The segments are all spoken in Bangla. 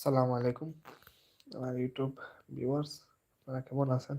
আসসালামু আলাইকুম। আমার ইউটিউব ভিউয়ার্স আপনারা কেমন আছেন?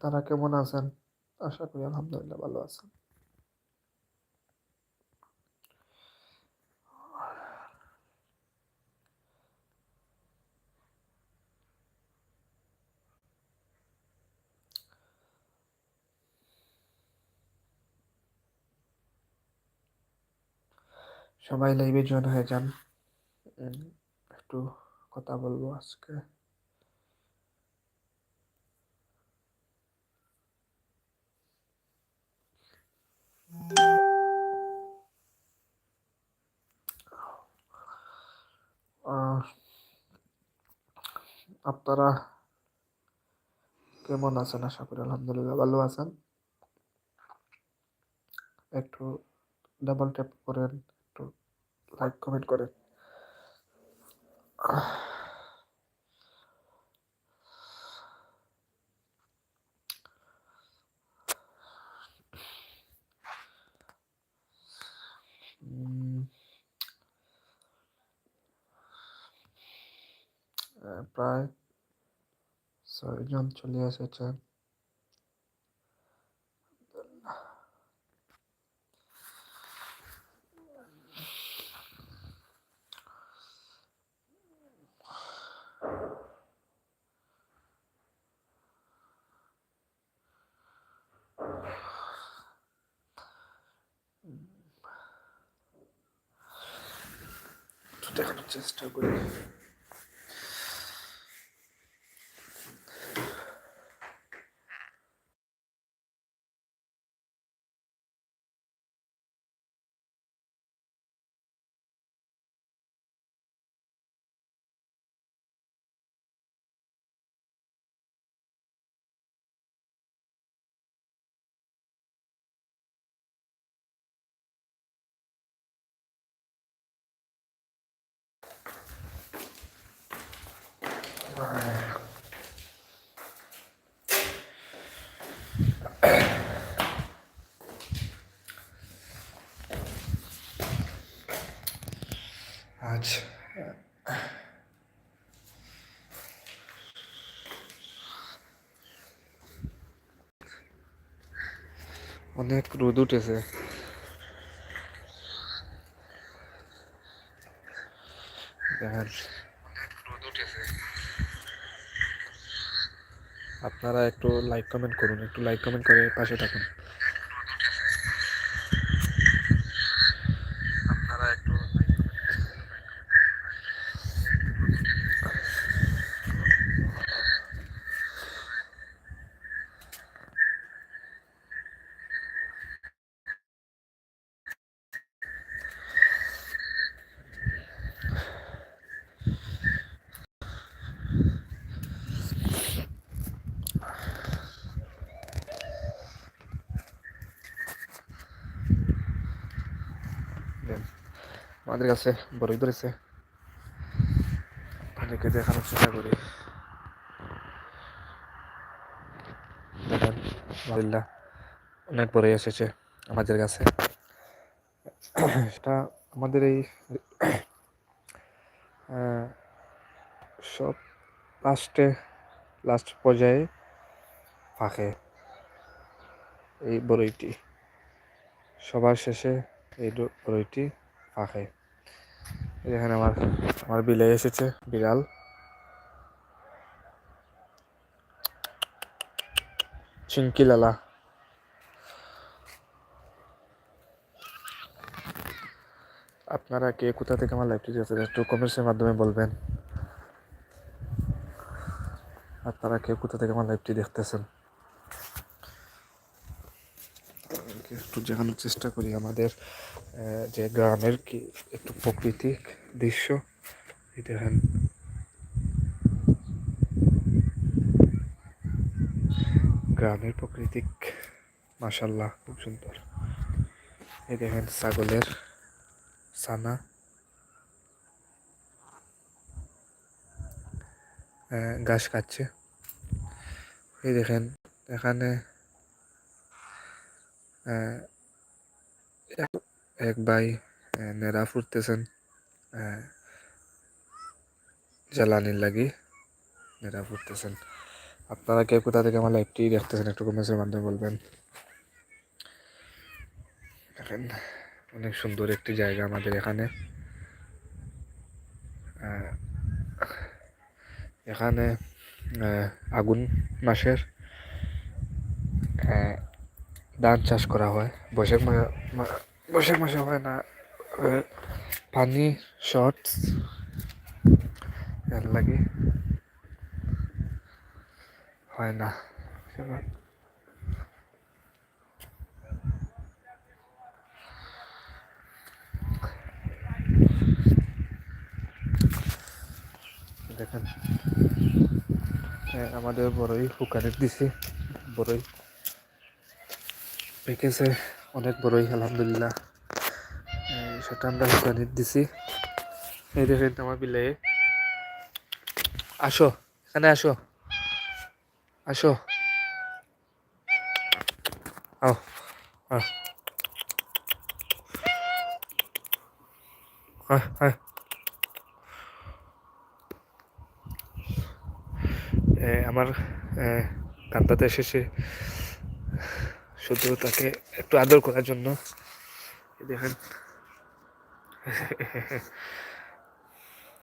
আপনারা কেমন আছেন? আশা করি আলহামদুলিল্লাহ ভালো আছেন। সবাই লাইভে জয়েন হয়ে যান। একটু কথা বলব আজকে। আপনারা কেমন আছেন? আশা করি আলহামদুলিল্লাহ ভালো আছেন। একটু ডাবল ট্যাপ করেন, একটু লাইক কমেন্ট করেন। প্রায় ছয়জন চলে একটু দেখানোর চেষ্টা করি। আজ অনেক রোদ উঠেছে দেখেন আপনারা একটু লাইক কমেন্ট করুন একটু লাইক কমেন্ট করে পাশে থাকুন। আমাদের কাছে বরই ধরেছে অনেকে দেখানোর চেষ্টা করি। দেখেন, আলহামদুলিল্লাহ, অনেক বড়ই এসেছে আমাদের কাছে। সেটা আমাদের এই সব লাস্টে, লাস্ট পর্যায়ে ফাঁকে এই বড়ইটি। সবার শেষে এই বড়ইটি ফাঁকে। এখানে আমার আমার বিলে এসেছে, বিড়াল। চিঙ্কি লালা। আপনারা কে, কোথা থেকে আমার লাইভটি দেখছেন, একটু কমেন্টসের মাধ্যমে বলবেন। আপনারা কে, কোথা থেকে আমার লাইভটি দেখতেছেন? একটু দেখানোর চেষ্টা করি আমাদের যে গ্রামের কি একটু প্রাকৃতিক দৃশ্য এই দেখেন। গ্রামের প্রাকৃতিক মাসাল্লাহ খুব সুন্দর। এই দেখেন ছাগলের আহ, ঘাস খাচ্ছে। এই দেখেন এখানে এক- ভাই নেড়া ফুটতেছেন জ্বালানির লাগি নেড়া ফুটতেছেন। আপনারা কে কোথা থেকে আমার লাইভটি দেখতেছেন, একটু কমেন্টের মাধ্যমে বলবেন। দেখেন, অনেক সুন্দর একটি জায়গা আমাদের এখানে। এখানে আগুন মাসের ধান চাষ করা হয়। বৈশাখ মাসে বৈশাখ মাসে হয় না পানি শর্ট এর লাগে হয় না। দেখেন আমাদের বড়ই শুকানে দিছে, বড়ই পেকেছে অনেক বড়ই, আলহামদুলিল্লাহ। সেটা আমরা শুকানে দিছি। এই দেখেন আমার বিলে আসো, এখানে আসো। আসো। আও আমার কান্তাতে এসেছে। শুধু তাকে একটু আদর করার জন্য। দেখেন।